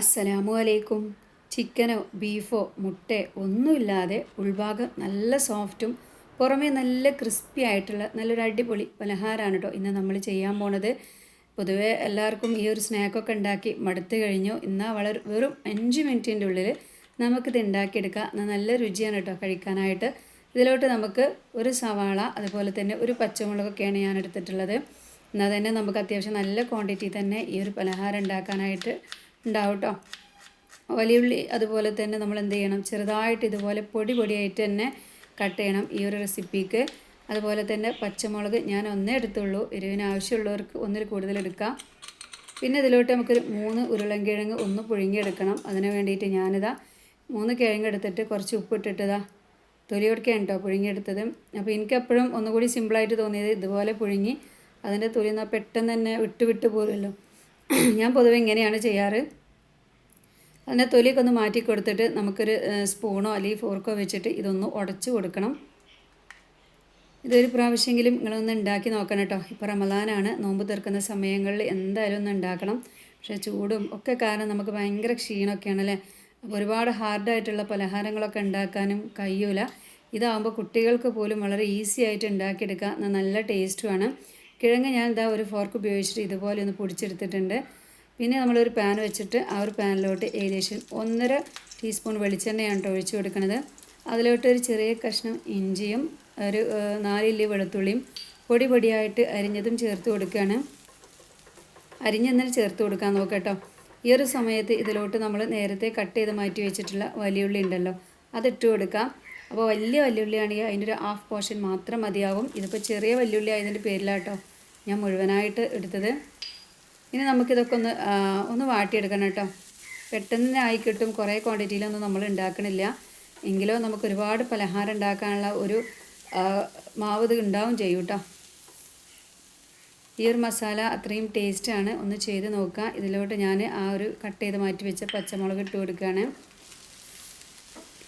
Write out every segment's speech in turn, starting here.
അസ്സലാമു അലൈക്കും. ചിക്കനോ ബീഫോ മുട്ടയോ ഒന്നുമില്ലാതെ ഉൾഭാഗം നല്ല സോഫ്റ്റും പുറമേ നല്ല ക്രിസ്പി ആയിട്ടുള്ള നല്ലൊരു അടിപൊളി പലഹാരമാണ് കേട്ടോ ഇന്ന് നമ്മൾ ചെയ്യാൻ പോണത്. പൊതുവെ എല്ലാവർക്കും ഈ ഒരു സ്നാക്കൊക്കെ ഉണ്ടാക്കി മടുത്തു കഴിഞ്ഞു. എന്നാൽ വളരെ വെറും അഞ്ച് മിനിറ്റിന്റെ ഉള്ളിൽ നമുക്കിത് ഉണ്ടാക്കിയെടുക്കാം. നല്ല രുചിയാണ് കേട്ടോ കഴിക്കാനായിട്ട്. ഇതിലോട്ട് നമുക്ക് ഒരു സവാള അതുപോലെ തന്നെ ഒരു പച്ചമുളകൊക്കെയാണ് ഞാൻ എടുത്തിട്ടുള്ളത്. എന്നാൽ തന്നെ നമുക്ക് അത്യാവശ്യം നല്ല ക്വാണ്ടിറ്റി തന്നെ ഈ ഒരു പലഹാരം ഉണ്ടാക്കാനായിട്ട് ഉണ്ടാവും കേട്ടോ വലിയുള്ളി അതുപോലെ തന്നെ നമ്മൾ എന്ത് ചെയ്യണം? ചെറുതായിട്ട് ഇതുപോലെ പൊടി പൊടിയായിട്ട് തന്നെ കട്ട് ചെയ്യണം ഈ ഒരു റെസിപ്പിക്ക് അതുപോലെ തന്നെ പച്ചമുളക് ഞാൻ ഒന്നേ എടുത്തുള്ളൂ. എരിവിന് ആവശ്യമുള്ളവർക്ക് ഒന്നിൽ കൂടുതൽ എടുക്കാം. പിന്നെ ഇതിലോട്ട് നമുക്കൊരു മൂന്ന് ഉരുളൻകിഴങ്ങ് ഒന്ന് പുഴുങ്ങിയെടുക്കണം. അതിന് വേണ്ടിയിട്ട് ഞാനിതാ മൂന്ന് കിഴങ്ങ് എടുത്തിട്ട് കുറച്ച് ഉപ്പിട്ടിട്ടതാ തൊലിയൊടുക്കുകയാണ് കേട്ടോ പുഴുങ്ങിയെടുത്തത്. അപ്പോൾ എനിക്കെപ്പോഴും ഒന്നുകൂടി സിമ്പിളായിട്ട് തോന്നിയത് ഇതുപോലെ പുഴുങ്ങി അതിന്റെ തൊലി എന്നാൽ പെട്ടെന്ന് തന്നെ വിട്ട് വിട്ട് പോരുമല്ലോ. ഞാൻ പൊതുവെ ഇങ്ങനെയാണ് ചെയ്യാറ്. അതിന്റെ തൊലിയൊക്കെ ഒന്ന് മാറ്റി കൊടുത്തിട്ട് നമുക്കൊരു സ്പൂണോ അല്ലെങ്കിൽ ഫോർക്കോ വെച്ചിട്ട് ഇതൊന്ന് ഉടച്ച് കൊടുക്കണം. ഇതൊരു പ്രാവശ്യമെങ്കിലും നിങ്ങളൊന്ന് ഉണ്ടാക്കി നോക്കണം കേട്ടോ. ഇപ്പോൾ റമദാനാണ്. നോമ്പ് തീർക്കുന്ന സമയങ്ങളിൽ എന്തായാലും ഒന്ന് ഉണ്ടാക്കണം. പക്ഷേ ചൂടും ഒക്കെ കാരണം നമുക്ക് ഭയങ്കര ക്ഷീണമൊക്കെയാണല്ലേ അപ്പോൾ ഒരുപാട് ഹാർഡായിട്ടുള്ള പലഹാരങ്ങളൊക്കെ ഉണ്ടാക്കാനും കഴിയൂല. ഇതാകുമ്പോൾ കുട്ടികൾക്ക് പോലും വളരെ ഈസി ആയിട്ട് ഉണ്ടാക്കിയെടുക്കാം. നല്ല ടേസ്റ്റുമാണ് കിഴങ്ങ് ഞാൻ ഇതാ ഒരു ഫോർക്ക് ഉപയോഗിച്ചിട്ട് ഇതുപോലെ ഒന്ന് പൊടിച്ചെടുത്തിട്ടുണ്ട്. പിന്നെ നമ്മളൊരു പാൻ വെച്ചിട്ട് ആ ഒരു പാനിലോട്ട് ഏകദേശം ഒന്നര ടീസ്പൂൺ വെളിച്ചെണ്ണയാണ് കേട്ടോ ഒഴിച്ചു കൊടുക്കുന്നത് അതിലോട്ട് ഒരു ചെറിയ കഷ്ണം ഇഞ്ചിയും ഒരു നാലില്ലി വെളുത്തുള്ളിയും പൊടി പൊടിയായിട്ട് അരിഞ്ഞതും ചേർത്ത് കൊടുക്കുകയാണ് അരിഞ്ഞെന്നാൽ ചേർത്ത് കൊടുക്കാൻ നോക്കട്ടോ ഈ ഒരു സമയത്ത് ഇതിലോട്ട് നമ്മൾ നേരത്തെ കട്ട് ചെയ്ത് മാറ്റി വെച്ചിട്ടുള്ള വലിയുള്ളി ഉണ്ടല്ലോ അതിട്ട് കൊടുക്കാം. അപ്പോൾ വലിയ വല്യുള്ളി ആണെങ്കിൽ അതിന്റെ ഒരു ഹാഫ് പോർഷൻ മാത്രം മതിയാവും. ഇതിപ്പോൾ ചെറിയ വല്യുള്ളി ആയതിന്റെ പേരിലാട്ടോ ഞാൻ മുഴുവനായിട്ട് എടുത്തത്. ഇനി നമുക്കിതൊക്കെ ഒന്ന് ഒന്ന് വാട്ടിയെടുക്കണം കേട്ടോ. പെട്ടെന്ന് തന്നെ ആയി കിട്ടും. കുറേ ക്വാണ്ടിറ്റിയിലൊന്നും നമ്മൾ ഉണ്ടാക്കണില്ല. എങ്കിലോ നമുക്ക് ഒരുപാട് പലഹാരം ഉണ്ടാക്കാനുള്ള ഒരു മാവ് ഇത് ഉണ്ടാവും ചെയ്യും കേട്ടോ. ഈ ഒരു മസാല അത്രയും ടേസ്റ്റാണ് ഒന്ന് ചെയ്ത് നോക്കുക ഇതിലോട്ട് ഞാൻ ആ ഒരു കട്ട് ചെയ്ത് മാറ്റി വെച്ച പച്ചമുളക് ഇട്ട് കൊടുക്കുകയാണ്.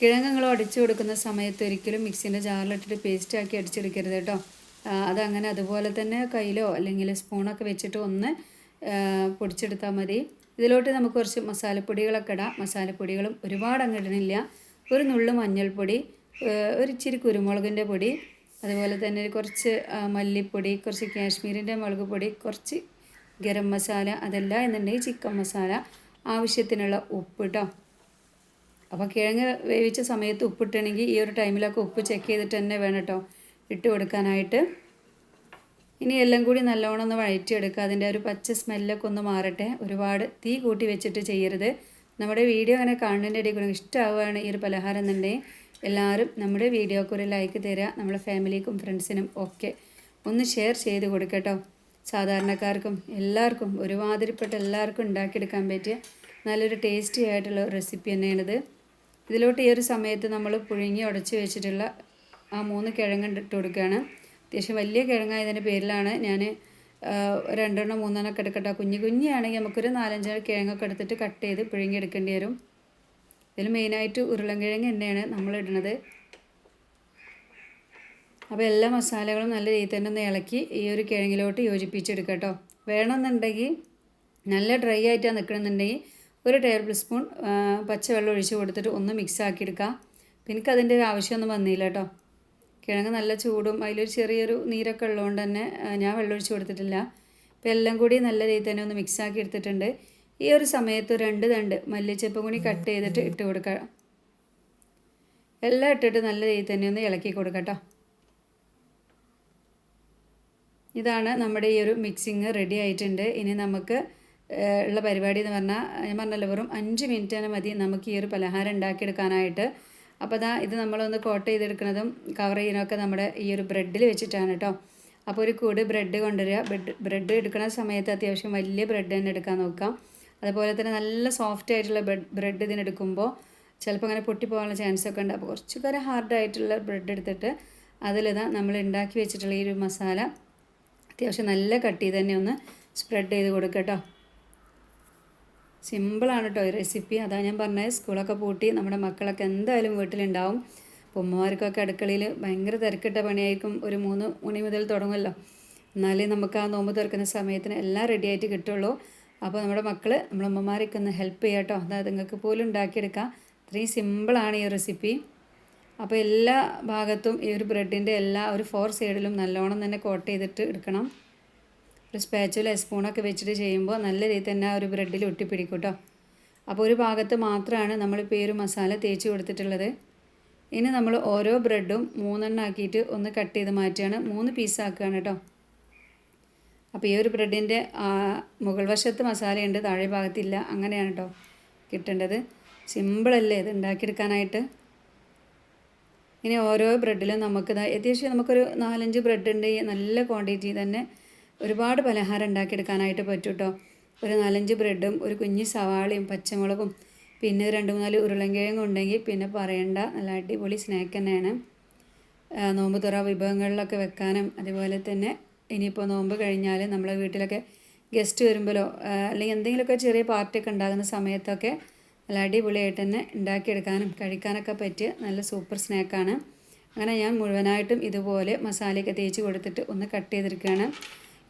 കിഴങ്ങുകൾ അടിച്ചു കൊടുക്കുന്ന സമയത്ത് ഒരിക്കലും മിക്സിന്റെ ജാറിലിട്ടിട്ട് പേസ്റ്റ് ആക്കി അടിച്ചെടുക്കരുത് കേട്ടോ. അതങ്ങനെ അതുപോലെ തന്നെ കയ്യിലോ അല്ലെങ്കിൽ സ്പൂണൊക്കെ വെച്ചിട്ട് ഒന്ന് പൊടിച്ചെടുത്താൽ മതി. ഇതിലോട്ട് നമുക്ക് കുറച്ച് മസാലപ്പൊടികളൊക്കെ ഇടാം. മസാലപ്പൊടികളും ഒരുപാട് അങ്ങ് ഇടണില്ല. ഒരു നുള്ളു മഞ്ഞൾപ്പൊടി ഒരു ഇച്ചിരി കുരുമുളകിന്റെ പൊടി അതുപോലെ തന്നെ കുറച്ച് മല്ലിപ്പൊടി കുറച്ച് കാശ്മീരിന്റെ മുളക് പൊടി കുറച്ച് ഗരം മസാല അതല്ല എന്നുണ്ടെങ്കിൽ ചിക്കൻ മസാല ആവശ്യത്തിനുള്ള ഉപ്പ് കേട്ടോ അപ്പോൾ കിഴങ്ങ് വേവിച്ച സമയത്ത് ഉപ്പിട്ടണമെങ്കിൽ ഈ ഒരു ടൈമിലൊക്കെ ഉപ്പ് ചെക്ക് ചെയ്തിട്ട് തന്നെ വേണം കേട്ടോ ഇട്ട് കൊടുക്കാനായിട്ട്. ഇനി എല്ലാം കൂടി നല്ലോണം ഒന്ന് വഴറ്റിയെടുക്കുക. അതിന്റെ ഒരു പച്ച സ്മെല്ലൊക്കെ ഒന്ന് മാറട്ടെ. ഒരുപാട് തീ കൂട്ടി വെച്ചിട്ട് ചെയ്യരുത്. നമ്മുടെ വീഡിയോ അങ്ങനെ കാണുന്നതിന്റെ ഇടയിൽ കൂടെ ഇഷ്ടമാവുകയാണ് ഈ ഒരു പലഹാരം എന്നുണ്ടെങ്കിൽ എല്ലാവരും നമ്മുടെ വീഡിയോക്ക് ഒരു ലൈക്ക് തരിക. നമ്മുടെ ഫാമിലിക്കും ഫ്രണ്ട്സിനും ഒക്കെ ഒന്ന് ഷെയർ ചെയ്ത് കൊടുക്കട്ടോ സാധാരണക്കാർക്കും എല്ലാവർക്കും ഒരുമാതിരിപ്പെട്ട എല്ലാവർക്കും ഉണ്ടാക്കിയെടുക്കാൻ പറ്റിയ നല്ലൊരു ടേസ്റ്റി ആയിട്ടുള്ള റെസിപ്പി തന്നെയാണിത്. ഇതിലോട്ട് ഈ ഒരു സമയത്ത് നമ്മൾ പുഴുങ്ങി ഉടച്ച് വെച്ചിട്ടുള്ള ആ മൂന്ന് കിഴങ്ങ് ഇട്ട് കൊടുക്കുകയാണ് അത്യാവശ്യം വലിയ കിഴങ്ങായതിന്റെ പേരിലാണ് ഞാൻ രണ്ടെണ്ണം മൂന്നെണ്ണം ഒക്കെ എടുക്കട്ടെ കുഞ്ഞു കുഞ്ഞാണെങ്കിൽ നമുക്കൊരു നാലഞ്ച് കിഴങ്ങൊക്കെ എടുത്തിട്ട് കട്ട് ചെയ്ത് പിഴുങ്ങി എടുക്കേണ്ടി വരും. ഇതിൽ മെയിനായിട്ട് ഉരുളൻകിഴങ്ങ് തന്നെയാണ് നമ്മൾ ഇടുന്നത് അപ്പോൾ എല്ലാ മസാലകളും നല്ല രീതിയിൽ തന്നെ ഒന്ന് ഇളക്കി ഈ ഒരു കിഴങ്ങിലോട്ട് യോജിപ്പിച്ചെടുക്കുക കേട്ടോ വേണമെന്നുണ്ടെങ്കിൽ നല്ല ഡ്രൈ ആയിട്ടാണ് നിൽക്കണമെന്നുണ്ടെങ്കിൽ ഒരു ടേബിൾ സ്പൂൺ പച്ചവെള്ളം ഒഴിച്ച് കൊടുത്തിട്ട് ഒന്ന് മിക്സ് ആക്കി എടുക്കാം. പിന്നെ എനിക്ക് അതിന്റെ ഒരു ആവശ്യമൊന്നും വന്നില്ല കേട്ടോ. കിഴങ്ങ് നല്ല ചൂടും അതിലൊരു ചെറിയൊരു നീരൊക്കെ ഉള്ളതുകൊണ്ട് തന്നെ ഞാൻ വെള്ളം ഒഴിച്ച് കൊടുത്തിട്ടില്ല. അപ്പോൾ എല്ലാം കൂടി നല്ല രീതിയിൽ തന്നെ ഒന്ന് മിക്സാക്കി എടുത്തിട്ടുണ്ട്. ഈ ഒരു സമയത്ത് രണ്ട് തണ്ട് മല്ലിച്ചപ്പും കൂടി കട്ട് ചെയ്തിട്ട് ഇട്ട് കൊടുക്കുക എല്ലാം ഇട്ടിട്ട് നല്ല രീതിയിൽ തന്നെ ഒന്ന് ഇളക്കി കൊടുക്കട്ടോ ഇതാണ് നമ്മുടെ ഈ ഒരു മിക്സിങ് റെഡി ആയിട്ടുണ്ട്. ഇനി നമുക്ക് ഉള്ള പരിപാടി എന്ന് പറഞ്ഞാൽ ഞാൻ പറഞ്ഞല്ലോ വെറും അഞ്ച് മിനിറ്റ് തന്നെ മതി നമുക്ക് ഈ ഒരു പലഹാരം ഉണ്ടാക്കിയെടുക്കാനായിട്ട്. അപ്പോൾ അതാ ഇത് നമ്മളൊന്ന് കോട്ട് ചെയ്തെടുക്കുന്നതും കവർ ചെയ്യുന്നതൊക്കെ നമ്മുടെ ഈ ഒരു ബ്രെഡിൽ വെച്ചിട്ടാണ് കേട്ടോ അപ്പോൾ ഒരു കൂട് ബ്രെഡ് കൊണ്ടുവരിക. ബ്രെഡ് ബ്രെഡ് എടുക്കുന്ന സമയത്ത് അത്യാവശ്യം വലിയ ബ്രെഡ് തന്നെ എടുക്കാൻ നോക്കാം. അതുപോലെ തന്നെ നല്ല സോഫ്റ്റ് ആയിട്ടുള്ള ബ്രെഡ് ബ്രെഡ് ഇതിനെടുക്കുമ്പോൾ ചിലപ്പോൾ അങ്ങനെ പൊട്ടിപ്പോകാനുള്ള ചാൻസ് ഒക്കെ ഉണ്ട്. അപ്പോൾ കുറച്ചുകൂടെ ഹാർഡായിട്ടുള്ള ബ്രെഡ് എടുത്തിട്ട് അതിലിതാ നമ്മൾ ഉണ്ടാക്കി വെച്ചിട്ടുള്ള ഈ ഒരു മസാല അത്യാവശ്യം നല്ല കട്ടി തന്നെ ഒന്ന് സ്പ്രെഡ് ചെയ്ത് കൊടുക്കട്ടോ സിമ്പിളാണ് കേട്ടോ ഈ റെസിപ്പി. അതാ ഞാൻ പറഞ്ഞത് സ്കൂളൊക്കെ പൂട്ടി നമ്മുടെ മക്കളൊക്കെ എന്തായാലും വീട്ടിലുണ്ടാവും. ഉമ്മമാർക്കൊക്കെ അടുക്കളയിൽ ഭയങ്കര തിരക്കിട്ട പണിയായിരിക്കും ഒരു മൂന്ന് മണി മുതൽ തുടങ്ങുമല്ലോ എന്നാലേ നമുക്ക് ആ നോമ്പ് തുറക്കുന്ന സമയത്തിന് എല്ലാം റെഡിയായിട്ട് കിട്ടുള്ളൂ. അപ്പോൾ നമ്മുടെ മക്കൾ നമ്മുടെ അമ്മമാരൊക്കെ ഒന്ന് ഹെൽപ്പ് ചെയ്യാം കേട്ടോ അതായത് നിങ്ങൾക്ക് പോലും ഉണ്ടാക്കിയെടുക്കാം. അത്രയും സിമ്പിളാണ് ഈ റെസിപ്പി അപ്പോൾ എല്ലാ ഭാഗത്തും ഈ ഒരു ബ്രെഡിന്റെ എല്ലാ ഒരു ഫോർ സൈഡിലും നല്ലോണം തന്നെ കോട്ട് ചെയ്തിട്ട് എടുക്കണം. ഒരു സ്പാച്ചുല സ്പൂണൊക്കെ വെച്ചിട്ട് ചെയ്യുമ്പോൾ നല്ല രീതിയിൽ തന്നെ ആ ഒരു ബ്രെഡിൽ ഒട്ടിപ്പിടിക്കും കേട്ടോ അപ്പോൾ ഒരു ഭാഗത്ത് മാത്രമാണ് നമ്മളിപ്പോൾ ഈ ഒരു മസാല തേച്ച് കൊടുത്തിട്ടുള്ളത്. ഇനി നമ്മൾ ഓരോ ബ്രെഡും മൂന്നെണ്ണം ആക്കിയിട്ട് ഒന്ന് കട്ട് ചെയ്ത് മാറ്റുകയാണ്. മൂന്ന് പീസാക്കുകയാണ് കേട്ടോ. അപ്പോൾ ഈ ഒരു ബ്രെഡിന്റെ മുകൾ വശത്ത് മസാലയുണ്ട് താഴെ ഭാഗത്തില്ല. അങ്ങനെയാണ് കേട്ടോ കിട്ടേണ്ടത്. സിമ്പിളല്ലേ ഇത് ഉണ്ടാക്കിയെടുക്കാനായിട്ട്? ഇനി ഓരോ ബ്രെഡിലും നമുക്ക് അത്യാവശ്യം നമുക്കൊരു നാലഞ്ച് ബ്രെഡ് ഉണ്ട്. നല്ല ക്വാണ്ടിറ്റി തന്നെ ഒരുപാട് പലഹാരം ഉണ്ടാക്കിയെടുക്കാനായിട്ട് പറ്റും കേട്ടോ ഒരു നാലഞ്ച് ബ്രെഡും ഒരു കുഞ്ഞ് സവാളയും പച്ചമുളകും പിന്നെ രണ്ട് മൂന്നാൽ ഉരുളൻകിഴങ്ങും ഉണ്ടെങ്കിൽ പിന്നെ പറയണ്ട. നല്ല അടിപൊളി സ്നാക്ക് തന്നെയാണ്. നോമ്പ് തുറ വിഭവങ്ങളിലൊക്കെ വെക്കാനും അതുപോലെ തന്നെ ഇനിയിപ്പോൾ നോമ്പ് കഴിഞ്ഞാൽ നമ്മളെ വീട്ടിലൊക്കെ ഗസ്റ്റ് വരുമ്പോഴോ അല്ലെങ്കിൽ എന്തെങ്കിലുമൊക്കെ ചെറിയ പാർട്ടിയൊക്കെ ഉണ്ടാകുന്ന സമയത്തൊക്കെ നല്ല അടിപൊളിയായിട്ട് തന്നെ ഉണ്ടാക്കിയെടുക്കാനും കഴിക്കാനൊക്കെ പറ്റിയ നല്ല സൂപ്പർ സ്നാക്കാണ് അങ്ങനെ ഞാൻ മുഴുവനായിട്ടും ഇതുപോലെ മസാലയൊക്കെ തേച്ച് കൊടുത്തിട്ട് ഒന്ന് കട്ട് ചെയ്തെടുക്കുകയാണ്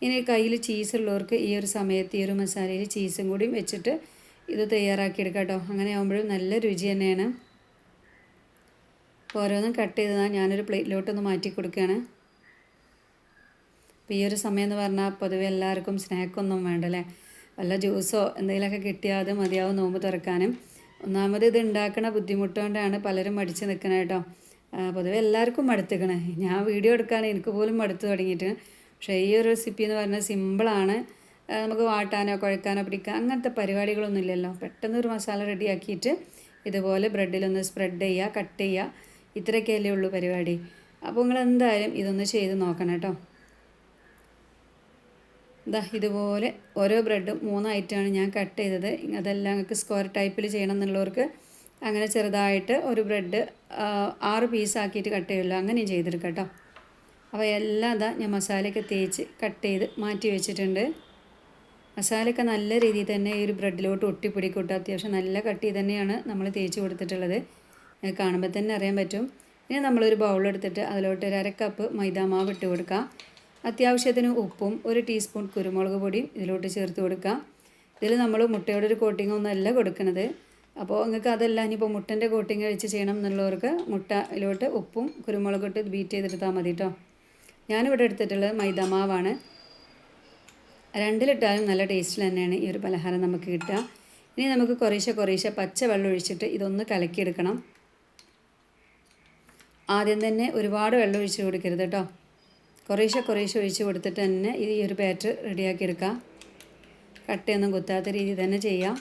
ഇനി കയ്യിൽ ചീസ് ഉള്ളവർക്ക് ഈ ഒരു സമയത്ത് ഈ ഒരു മസാലയിൽ ചീസും കൂടിയും വെച്ചിട്ട് ഇത് തയ്യാറാക്കി എടുക്കാം കേട്ടോ അങ്ങനെ ആകുമ്പോഴും നല്ല രുചി തന്നെയാണ്. ഓരോന്നും കട്ട് ചെയ്തതാണ് ഞാനൊരു പ്ലേറ്റിലോട്ടൊന്ന് മാറ്റി കൊടുക്കുകയാണ്. അപ്പോൾ ഈ ഒരു സമയം എന്ന് പറഞ്ഞാൽ പൊതുവെ എല്ലാവർക്കും സ്നാക്കൊന്നും വേണ്ടല്ലേ? വല്ല ജ്യൂസോ എന്തെങ്കിലുമൊക്കെ കിട്ടിയാൽ അത് മതിയാവും നോമ്പ് തുറക്കാനും. ഒന്നാമത് ഇത് ഉണ്ടാക്കണ ബുദ്ധിമുട്ടുകൊണ്ടാണ് പലരും മടിച്ച് നിൽക്കണേ കേട്ടോ. പൊതുവെ എല്ലാവർക്കും മടുത്തിക്കണേ. ഞാൻ വീഡിയോ എടുക്കാൻ എനിക്ക് പോലും മടുത്തു തുടങ്ങിയിട്ട് പക്ഷേ ഈ ഒരു റെസിപ്പി എന്ന് പറഞ്ഞാൽ സിമ്പിളാണ് നമുക്ക് വാട്ടാനോ കുഴക്കാനോ പിടിക്കാൻ അങ്ങനത്തെ പരിപാടികളൊന്നും ഇല്ലല്ലോ. പെട്ടെന്ന് ഒരു മസാല റെഡിയാക്കിയിട്ട് ഇതുപോലെ ബ്രെഡിലൊന്ന് സ്പ്രെഡ് ചെയ്യുക കട്ട് ചെയ്യുക. ഇത്രയൊക്കെയല്ലേ ഉള്ളൂ പരിപാടി. അപ്പോൾ നിങ്ങൾ എന്തായാലും ഇതൊന്ന് ചെയ്ത് നോക്കണം കേട്ടോ. ഇതാ ഇതുപോലെ ഓരോ ബ്രെഡും മൂന്നായിട്ടാണ് ഞാൻ കട്ട് ചെയ്തത്. അതെല്ലാം നിങ്ങൾക്ക് സ്ക്വയർ ടൈപ്പിൽ ചെയ്യണം എന്നുള്ളവർക്ക് അങ്ങനെ ചെറുതായിട്ട് ഒരു ബ്രെഡ് ആറ് പീസാക്കിയിട്ട് കട്ട് ചെയ്യുമല്ലോ. അങ്ങനെയും ചെയ്തെടുക്കാം കേട്ടോ. അപ്പോൾ എല്ലാം ഇതാ ഞാൻ മസാലയൊക്കെ തേച്ച് കട്ട് ചെയ്ത് മാറ്റി വെച്ചിട്ടുണ്ട്. മസാലയൊക്കെ നല്ല രീതിയിൽ തന്നെ ഈ ഒരു ബ്രെഡിലോട്ട് ഒട്ടിപ്പിടിക്കൂട്ട് അത്യാവശ്യം നല്ല കട്ടി തന്നെയാണ് നമ്മൾ തേച്ച് കൊടുത്തിട്ടുള്ളത്. കാണുമ്പോൾ തന്നെ അറിയാൻ പറ്റും. ഇനി നമ്മളൊരു ബൗളെടുത്തിട്ട് അതിലോട്ട് ഒരു അരക്കപ്പ് മൈദാമാവ് ഇട്ട് കൊടുക്കുക. അത്യാവശ്യത്തിന് ഉപ്പും ഒരു ടീസ്പൂൺ കുരുമുളക് പൊടിയും ഇതിലോട്ട് ചേർത്ത് കൊടുക്കുക. ഇതിൽ നമ്മൾ മുട്ടയുടെ ഒരു കോട്ടിംഗ് ഒന്നല്ല കൊടുക്കുന്നത്. അപ്പോൾ നിങ്ങൾക്ക് അതല്ല ഇനിയിപ്പോൾ മുട്ടന്റെ കോട്ടിങ് കഴിച്ച് ചെയ്യണം എന്നുള്ളവർക്ക് മുട്ടയിലോട്ട് ഉപ്പും കുരുമുളകും ഇട്ട് ബീറ്റ് ചെയ്തെടുത്താൽ മതി കേട്ടോ ഞാനിവിടെ എടുത്തിട്ടുള്ളത് മൈദമാവാണ്. രണ്ടിലിട്ടാലും നല്ല ടേസ്റ്റിൽ തന്നെയാണ് ഈ ഒരു പലഹാരം നമുക്ക് കിട്ടുക. ഇനി നമുക്ക് കുറേശ്ശെ കുറേശ്ശെ പച്ച വെള്ളം ഒഴിച്ചിട്ട് ഇതൊന്ന് കലക്കിയെടുക്കണം. ആദ്യം തന്നെ ഒരുപാട് വെള്ളം ഒഴിച്ച് കൊടുക്കരുത് കേട്ടോ കുറേശ്ശെ കുറേശ്ശെ ഒഴിച്ച് കൊടുത്തിട്ട് തന്നെ ഈ ഒരു ബാറ്റർ റെഡിയാക്കി എടുക്കാം. കട്ടയൊന്നും കുത്താത്ത രീതിയിൽ തന്നെ ചെയ്യാം.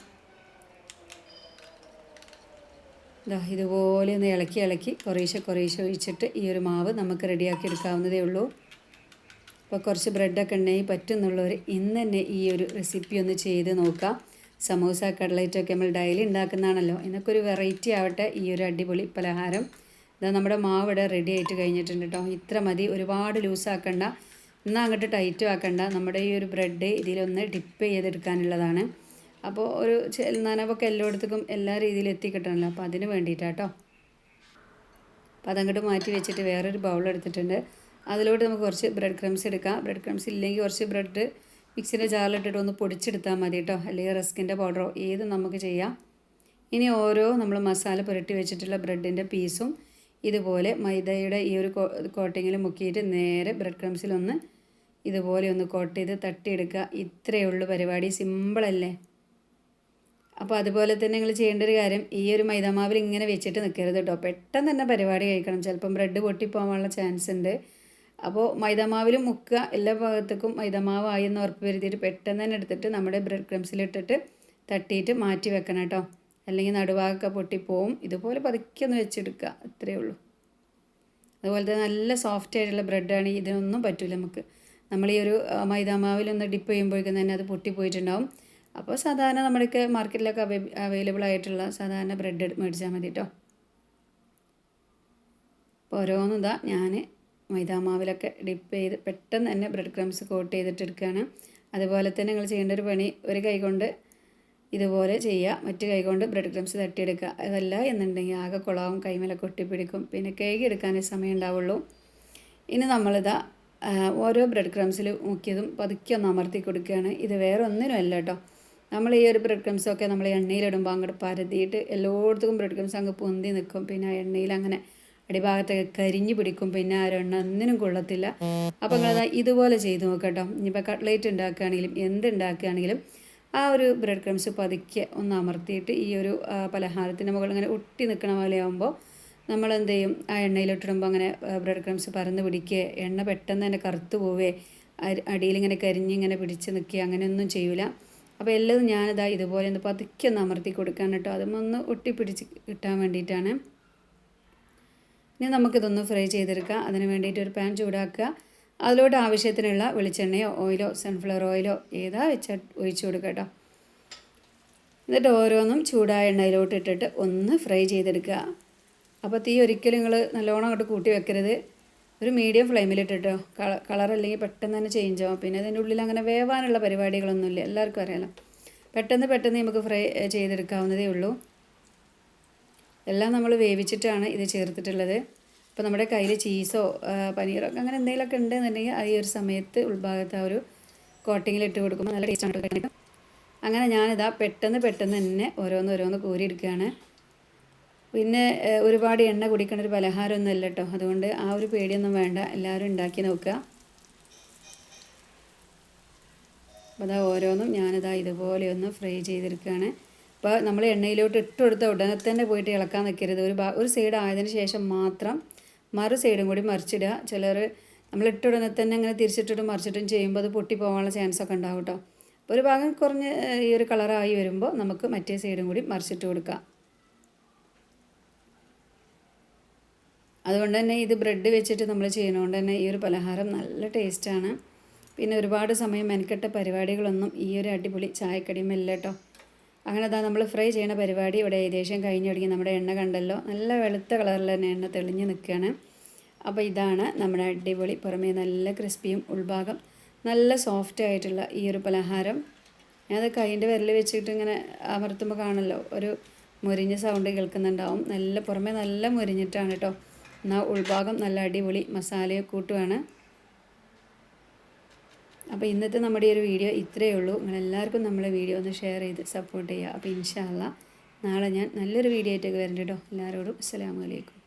ഇതാ ഇതുപോലെ ഒന്ന് ഇളക്കി ഇളക്കി കുറേശ്ശെ കുറേശ്ശെ ഒഴിച്ചിട്ട് ഈ ഒരു മാവ് നമുക്ക് റെഡിയാക്കി എടുക്കാവുന്നതേ ഉള്ളൂ. അപ്പോൾ കുറച്ച് ബ്രെഡൊക്കെ ഉണ്ടെങ്കിൽ പറ്റുന്നുള്ളവർ ഇന്ന് തന്നെ ഈ ഒരു റെസിപ്പി ഒന്ന് ചെയ്ത് നോക്കാം. സമൂസ കടലൈറ്റൊക്കെ നമ്മൾ ഡയലി ഉണ്ടാക്കുന്നതാണല്ലോ. എന്നൊക്കെ ഒരു വെറൈറ്റി ആവട്ടെ ഈ ഒരു അടിപൊളി പലഹാരം. ഇതാ നമ്മുടെ മാവ് ഇവിടെ റെഡി ആയിട്ട് കഴിഞ്ഞിട്ടുണ്ട് കേട്ടോ ഇത്ര മതി. ഒരുപാട് ലൂസാക്കണ്ട എന്നാൽ അങ്ങോട്ട് ടൈറ്റും ആക്കണ്ട. നമ്മുടെ ഈ ഒരു ബ്രെഡ് ഇതിലൊന്ന് ഡിപ്പ് ചെയ്തെടുക്കാനുള്ളതാണ്. അപ്പോൾ ഒരു നനവൊക്കെ എല്ലായിടത്തേക്കും എല്ലാ രീതിയിലും എത്തിക്കിട്ടണമല്ലോ അപ്പോൾ അതിന് വേണ്ടിയിട്ടാട്ടോ. അപ്പോൾ അതങ്ങോട്ട് മാറ്റി വെച്ചിട്ട് വേറൊരു ബൗൾ എടുത്തിട്ടുണ്ട്. അതിലോട്ട് നമുക്ക് കുറച്ച് ബ്രെഡ് ക്രംസ് എടുക്കാം. ബ്രെഡ് ക്രംസ് ഇല്ലെങ്കിൽ കുറച്ച് ബ്രെഡ് മിക്സിന്റെ ജാറിലിട്ടിട്ട് ഒന്ന് പൊടിച്ചെടുത്താൽ മതി കേട്ടോ അല്ലെങ്കിൽ റസ്കിന്റെ പൗഡറോ ഏത് നമുക്ക് ചെയ്യാം. ഇനി ഓരോ നമ്മൾ മസാല പുരട്ടി വെച്ചിട്ടുള്ള ബ്രെഡിന്റെ പീസും ഇതുപോലെ മൈദയുടെ ഈ ഒരു കോട്ടിങ്ങിൽ മുക്കിയിട്ട് നേരെ ബ്രെഡ് ക്രംസിലൊന്ന് ഇതുപോലെ ഒന്ന് കോട്ട് ചെയ്ത് തട്ടിയെടുക്കുക. ഇത്രയേ ഉള്ളൂ പരിപാടി. സിമ്പിളല്ലേ അപ്പോൾ അതുപോലെ തന്നെ നിങ്ങൾ ചെയ്യേണ്ട ഒരു കാര്യം ഈ ഒരു മൈദാമാവിൽ ഇങ്ങനെ വെച്ചിട്ട് നിൽക്കരുത് കേട്ടോ. പെട്ടെന്ന് തന്നെ പരിപാടി കഴിക്കണം. ചിലപ്പം ബ്രെഡ് പൊട്ടിപ്പോകാനുള്ള ചാൻസ് ഉണ്ട്. അപ്പോൾ മൈദാമാവിൽ മുക്കുക. എല്ലാ ഭാഗത്തേക്കും മൈദാമാവായി എന്ന് ഉറപ്പ് വരുത്തിയിട്ട് പെട്ടെന്ന് തന്നെ എടുത്തിട്ട് നമ്മുടെ ബ്രെഡ് ക്രംസിലിട്ടിട്ട് തട്ടിയിട്ട് മാറ്റി വെക്കണം കേട്ടോ. അല്ലെങ്കിൽ നടുവാകൊക്കെ പൊട്ടിപ്പോവും. ഇതുപോലെ പതുക്കെ ഒന്ന് വെച്ചെടുക്കുക. അത്രയേ ഉള്ളൂ. അതുപോലെ തന്നെ നല്ല സോഫ്റ്റ് ആയിട്ടുള്ള ബ്രെഡാണ് ഇതിനൊന്നും പറ്റില്ല നമുക്ക്. നമ്മൾ ഈ ഒരു മൈദാമാവിലൊന്ന് ഡിപ്പ് ചെയ്യുമ്പോഴേക്കും തന്നെ അത് പൊട്ടിപ്പോയിട്ടുണ്ടാവും. അപ്പോൾ സാധാരണ നമ്മൾക്ക് മാർക്കറ്റിലൊക്കെ അവൈ അവൈലബിൾ ആയിട്ടുള്ള സാധാരണ ബ്രെഡ് മേടിച്ചാൽ മതി കേട്ടോ അപ്പോൾ ഓരോന്നിതാ ഞാൻ മൈദാമാവിലൊക്കെ ഡിപ്പ് ചെയ്ത് പെട്ടെന്ന് തന്നെ ബ്രെഡ് ക്രംസ് കോട്ട് ചെയ്തിട്ട് എടുക്കുകയാണ് അതുപോലെ തന്നെ നിങ്ങൾ ചെയ്യേണ്ട ഒരു പണി ഒരു കൈ കൊണ്ട് ഇതുപോലെ ചെയ്യുക മറ്റു കൈ കൊണ്ട് ബ്രെഡ് ക്രംസ് തട്ടിയെടുക്കുക അതല്ല എന്നുണ്ടെങ്കിൽ ആകെ കുളവും കൈമേലൊക്കെ ഒട്ടിപ്പിടിക്കും. പിന്നെ കേക്ക് എടുക്കാനേ സമയം ഉണ്ടാവുള്ളൂ. ഇനി നമ്മളിതാ ഓരോ ബ്രെഡ് ക്രംസിൽ മുക്കിയതും പതുക്കെ ഒന്ന് അമർത്തി കൊടുക്കുകയാണ്. ഇത് വേറെ അല്ല കേട്ടോ നമ്മൾ ഈ ഒരു ബ്രെഡ് ക്രംസൊക്കെ നമ്മൾ എണ്ണയിലിടുമ്പോൾ അങ്ങോട്ട് പരതിയിട്ട് എല്ലായിടത്തും ബ്രെഡ് ക്രംസ് അങ്ങ് പൊന്തി നിൽക്കും പിന്നെ ആ എണ്ണയിൽ അങ്ങനെ അടിഭാഗത്തൊക്കെ കരിഞ്ഞു പിടിക്കും. പിന്നെ ആ എണ്ണ ഒന്നിനും കൊള്ളത്തില്ല. അപ്പോൾ നിങ്ങളത് ഇതുപോലെ ചെയ്ത് നോക്കട്ടോ. ഇനിയിപ്പോൾ കട്ട്ലേറ്റ് ഉണ്ടാക്കുകയാണെങ്കിലും എന്ത് ഉണ്ടാക്കുകയാണെങ്കിലും ആ ഒരു ബ്രെഡ് ക്രംസ് പതുക്കെ ഒന്ന് അമർത്തിയിട്ട് ഈ ഒരു പലഹാരത്തിന്റെ മുകളിൽ ഇങ്ങനെ ഒട്ടി നിൽക്കണ പോലെ ആകുമ്പോൾ നമ്മൾ എന്ത് ചെയ്യും? ആ എണ്ണയിലിട്ടിടുമ്പോൾ അങ്ങനെ ബ്രെഡ് ക്രംസ് പരന്ന് പിടിക്കുക എണ്ണ പെട്ടെന്ന് തന്നെ കറുത്ത് പോവേ അടിയിൽ ഇങ്ങനെ കരിഞ്ഞിങ്ങനെ പിടിച്ച് നിൽക്കുക അങ്ങനെയൊന്നും ചെയ്യൂല. അപ്പോൾ എല്ലാം ഞാനിതാ ഇതുപോലെ ഒന്ന് പതുക്കെ ഒന്ന് അമർത്തി കൊടുക്കാൻ കേട്ടോ. അതുമൊന്ന് ഒട്ടിപ്പിടിച്ച് കിട്ടാൻ വേണ്ടിയിട്ടാണ്. ഇനി നമുക്കിതൊന്ന് ഫ്രൈ ചെയ്തെടുക്കാം. അതിന് വേണ്ടിയിട്ട് ഒരു പാൻ ചൂടാക്കുക. അതിലോട്ട് ആവശ്യത്തിനുള്ള വെളിച്ചെണ്ണയോ ഓയിലോ സൺഫ്ലവർ ഓയിലോ ഏതാ വെച്ചാൽ ഒഴിച്ചു കൊടുക്കുക കേട്ടോ. എന്നിട്ട് ഓരോന്നും ചൂടായ എണ്ണയിലോട്ട് ഇട്ടിട്ട് ഒന്ന് ഫ്രൈ ചെയ്തെടുക്കുക. അപ്പോൾ തീ ഒരിക്കലും നിങ്ങൾ നല്ലോണം അങ്ങോട്ട് കൂട്ടി വെക്കരുത്. ഒരു മീഡിയം ഫ്ലെയിമിലിട്ടിട്ടോ കളർ അല്ലെങ്കിൽ പെട്ടെന്ന് തന്നെ ചേഞ്ച് ആവും. പിന്നെ അതിന്റെ ഉള്ളിൽ അങ്ങനെ വേവാനുള്ള പരിപാടികളൊന്നുമില്ല എല്ലാവർക്കും അറിയാലോ. പെട്ടെന്ന് പെട്ടെന്ന് നമുക്ക് ഫ്രൈ ചെയ്തെടുക്കാവുന്നതേ ഉള്ളൂ. എല്ലാം നമ്മൾ വേവിച്ചിട്ടാണ് ഇത് ചേർത്തിട്ടുള്ളത്. അപ്പോൾ നമ്മുടെ കയ്യിൽ ചീസോ പനീറോ അങ്ങനെ എന്തെങ്കിലുമൊക്കെ ഉണ്ടെന്നുണ്ടെങ്കിൽ ഈ ഒരു സമയത്ത് ഉൾഭാഗത്ത് ആ ഒരു കോട്ടിങ്ങിലിട്ട് കൊടുക്കുമ്പോൾ നല്ല ടേസ്റ്റാണ് അങ്ങനെ ഞാനിതാ പെട്ടെന്ന് പെട്ടെന്ന് തന്നെ ഓരോന്ന് ഓരോന്ന് കോരി എടുക്കുകയാണ് പിന്നെ ഒരുപാട് എണ്ണ കുടിക്കുന്ന ഒരു പലഹാരമൊന്നും അല്ല കേട്ടോ അതുകൊണ്ട് ആ ഒരു പേടിയൊന്നും വേണ്ട. എല്ലാവരും ഉണ്ടാക്കി നോക്കുക. അപ്പോൾ അതാ ഓരോന്നും ഞാനിതാ ഇതുപോലെ ഒന്ന് ഫ്രൈ ചെയ്തെടുക്കുകയാണ് അപ്പോൾ നമ്മൾ എണ്ണയിലോട്ട് ഇട്ട് കൊടുത്ത ഉടനെ തന്നെ പോയിട്ട് ഇളക്കാൻ നിൽക്കരുത്. ഒരു ഒരു സൈഡ് ആയതിന് ശേഷം മാത്രം മറു സൈഡും കൂടി മറിച്ചിടുക. ചിലർ നമ്മൾ ഇട്ട ഉടനെ തന്നെ അങ്ങനെ തിരിച്ചിട്ടിട്ടും മറിച്ചിട്ടും ചെയ്യുമ്പോൾ അത് പൊട്ടി പോകാനുള്ള ചാൻസ് ഒക്കെ ഉണ്ടാവും കേട്ടോ ഒരു ഭാഗം കുറഞ്ഞ് ഈ ഒരു കളറായി വരുമ്പോൾ നമുക്ക് മറ്റേ സൈഡും കൂടി മറിച്ചിട്ട് കൊടുക്കാം. അതുകൊണ്ട് തന്നെ ഇത് ബ്രെഡ് വെച്ചിട്ട് നമ്മൾ ചെയ്യുന്നതുകൊണ്ട് തന്നെ ഈ ഒരു പലഹാരം നല്ല ടേസ്റ്റാണ്. പിന്നെ ഒരുപാട് സമയം മെനക്കെട്ട പരിപാടികളൊന്നും ഈ ഒരു അടിപൊളി ചായക്കടിയുമില്ല കേട്ടോ. അങ്ങനെ അതാ നമ്മൾ ഫ്രൈ ചെയ്യുന്ന പരിപാടി ഇവിടെ ഏകദേശം കഴിഞ്ഞ് തുടങ്ങി. നമ്മുടെ എണ്ണ കണ്ടല്ലോ നല്ല വെളുത്ത കളറിൽ തന്നെ എണ്ണ തെളിഞ്ഞ് നിൽക്കുകയാണ്. അപ്പോൾ ഇതാണ് നമ്മുടെ അടിപൊളി പുറമേ നല്ല ക്രിസ്പിയും ഉൾഭാഗം നല്ല സോഫ്റ്റ് ആയിട്ടുള്ള ഈ ഒരു പലഹാരം. ഞാനത് കൈന്റെ വിരൽ വെച്ചിട്ട് ഇങ്ങനെ അമർത്തുമ്പോൾ കാണല്ലോ ഒരു മുരിഞ്ഞ സൗണ്ട് കേൾക്കുന്നുണ്ടാവും. നല്ല പുറമേ നല്ല മുരിഞ്ഞിട്ടാണ് കേട്ടോ. എന്നാൽ ഉൾഭാഗം നല്ല അടിപൊളി മസാലയൊക്കെ കൂട്ടുവാണ്. അപ്പോൾ ഇന്നത്തെ നമ്മുടെ ഈ ഒരു വീഡിയോ ഇത്രയേ ഉള്ളൂ. നിങ്ങളെല്ലാവർക്കും നമ്മളെ വീഡിയോ ഒന്ന് ഷെയർ ചെയ്ത് സപ്പോർട്ട് ചെയ്യുക. അപ്പോൾ ഇൻഷാല്ല നാളെ ഞാൻ നല്ലൊരു വീഡിയോ ആയിട്ടൊക്കെ വരണ്ട കേട്ടോ. എല്ലാവരോടും അസ്സലാമലൈക്കും